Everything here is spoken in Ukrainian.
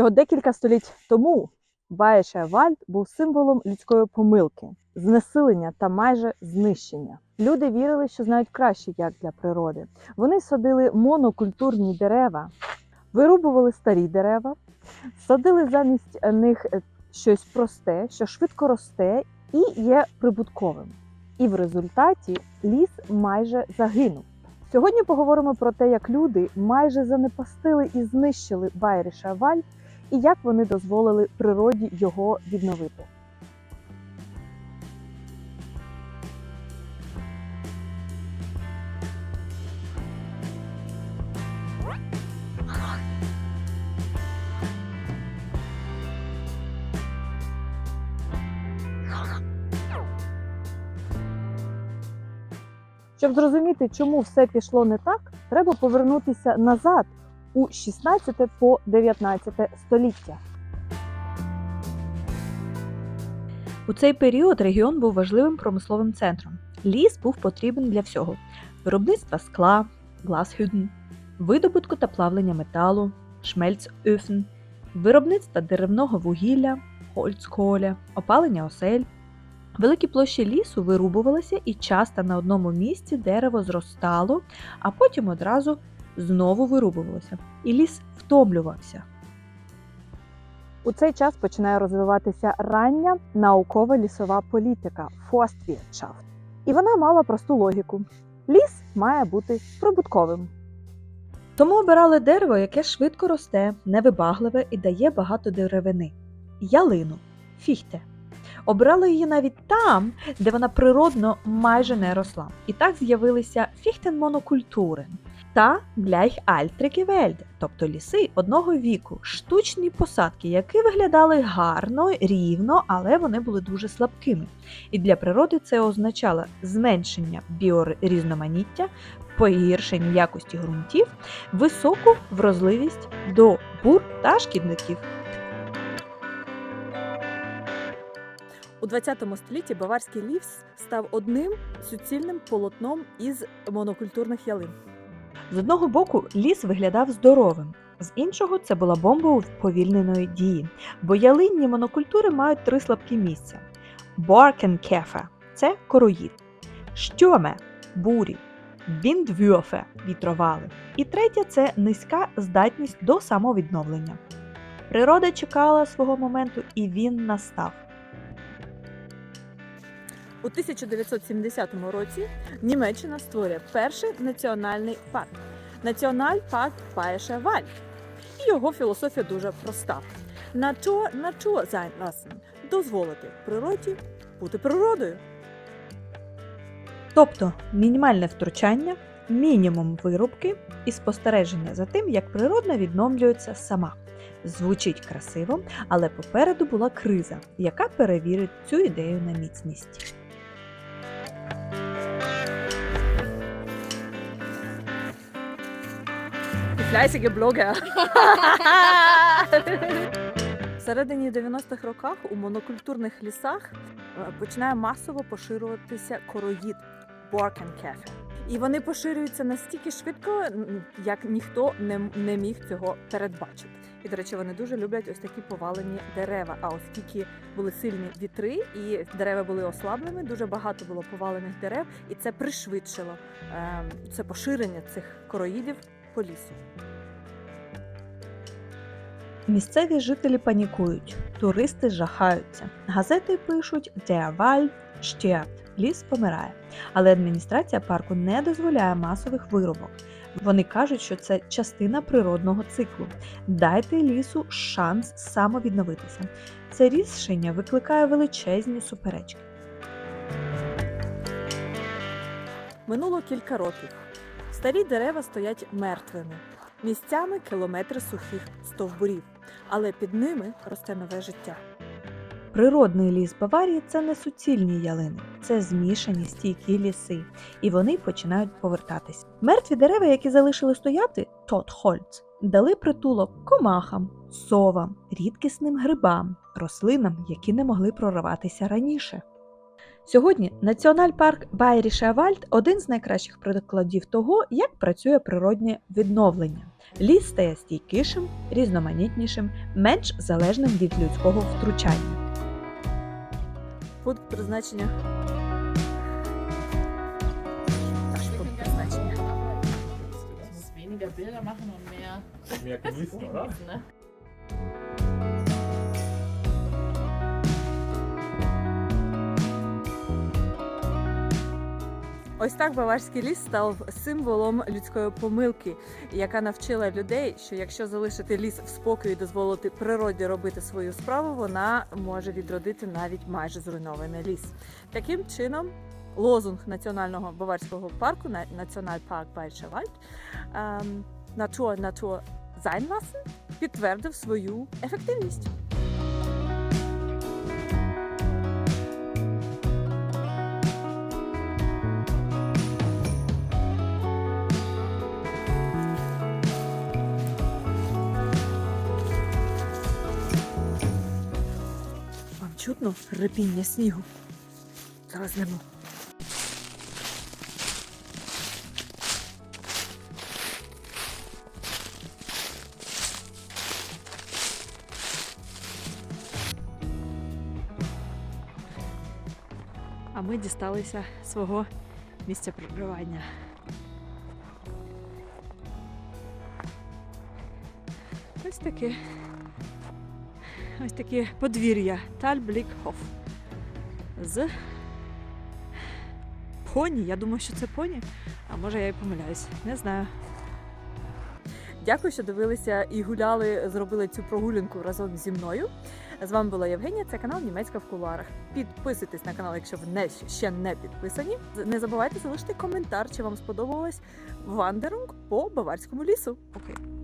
Всього декілька століть тому Байше Вальд був символом людської помилки, знесилення та майже знищення. Люди вірили, що знають краще, як для природи. Вони садили монокультурні дерева, вирубували старі дерева, садили замість них е, щось просте, що швидко росте і є прибутковим. І в результаті ліс майже загинув. Сьогодні поговоримо про те, як люди майже занепастили і знищили Байриша Вальд, і як вони дозволили природі його відновити. Щоб зрозуміти, чому все пішло не так, треба повернутися назад у 16 по 19 століття. У цей період регіон був важливим промисловим центром. Ліс був потрібен для всього: виробництва скла, гласхюден, видобутку та плавлення металу, шмельцöfen, виробництва деревного вугілля, хольцколя, опалення осель. Великі площі лісу вирубувалися і часто на одному місці дерево зростало, а потім одразу знову вирубувалося. І ліс втомлювався. У цей час починає розвиватися рання наукова лісова політика Forstwirtschaft. І вона мала просту логіку: ліс має бути прибутковим. Тому обирали дерево, яке швидко росте, невибагливе і дає багато деревини ялину, фіхте. Обирали її навіть там, де вона природно майже не росла. І так з'явилися фіхтенмонокультури та гляйхальтриківельде, тобто ліси одного віку, штучні посадки, які виглядали гарно, рівно, але вони були дуже слабкими. І для природи це означало зменшення біорізноманіття, погіршення якості ґрунтів, високу вразливість до бур та шкідників. У 20 столітті баварський ліс став одним суцільним полотном із монокультурних ялин. З одного боку, ліс виглядав здоровим, з іншого це була бомба уповільненої дії, бо ялинні монокультури мають три слабкі місця: Боркенкефе це короїд, Штьоме бурі, Віндвюфе вітровали. І третє це низька здатність до самовідновлення. Природа чекала свого моменту, і він настав. У 1970 році Німеччина створює перший національний парк Національпарк Байше Вальд. І його філософія дуже проста: Natur Natur sein lassen – дозволити природі бути природою. Тобто мінімальне втручання, мінімум вирубки і спостереження за тим, як природно відновлюється сама. Звучить красиво, але попереду була криза, яка перевірить цю ідею на міцність. Фляйсіге блогер. Всередині 90-х роках у монокультурних лісах е, починає масово поширюватися короїд Боркенкефе. І вони поширюються настільки швидко, як ніхто не, не міг цього передбачити. І, до речі, вони дуже люблять ось такі повалені дерева. А оскільки були сильні вітри і дерева були ослаблені, дуже багато було повалених дерев, і це пришвидшило е, це поширення цих короїдів по лісу. Місцеві жителі панікують, туристи жахаються. Газети пишуть Der Wald stirbt – ліс помирає. Але адміністрація парку не дозволяє масових вирубок. Вони кажуть, що це частина природного циклу. Дайте лісу шанс самовідновитися. Це рішення викликає величезні суперечки. Минуло кілька років. Старі дерева стоять мертвими, місцями кілометри сухих стовбурів, але під ними росте нове життя. Природний ліс Баварії це не суцільні ялини, це змішані стійкі ліси, і вони починають повертатись. Мертві дерева, які залишили стояти, Тотхольц, дали притулок комахам, совам, рідкісним грибам, рослинам, які не могли прориватися раніше. Сьогодні Національпарк Байріше Вальд один з найкращих прикладів того, як працює природнє відновлення. Ліс стає стійкішим, різноманітнішим, менш залежним від людського втручання. Пункт призначення. Bilder machen und mehr Mehr genießen, oder? Ось так Баварський ліс став символом людської помилки, яка навчила людей, що якщо залишити ліс в спокої і дозволити природі робити свою справу, вона може відродити навіть майже зруйнований ліс. Таким чином, лозунг національного баварського парку на- Національпарк Байчевальд ем, Natur, Natur sein підтвердив свою ефективність. Чутно репіння снігу? Зараз нему. А ми дісталися свого місця проживання. Ось таке. Ось таке подвір'я Тальблікхоф. З поні. Я думаю, що це поні. А може я і помиляюсь. Не знаю. Дякую, що дивилися і гуляли, зробили цю прогулянку разом зі мною. З вами була Євгенія, це канал Німецька в кулуарах. Підписуйтесь на канал, якщо ви не, ще не підписані. Не забувайте залишити коментар, чи вам сподобалось вандерунг по баварському лісу. Окей.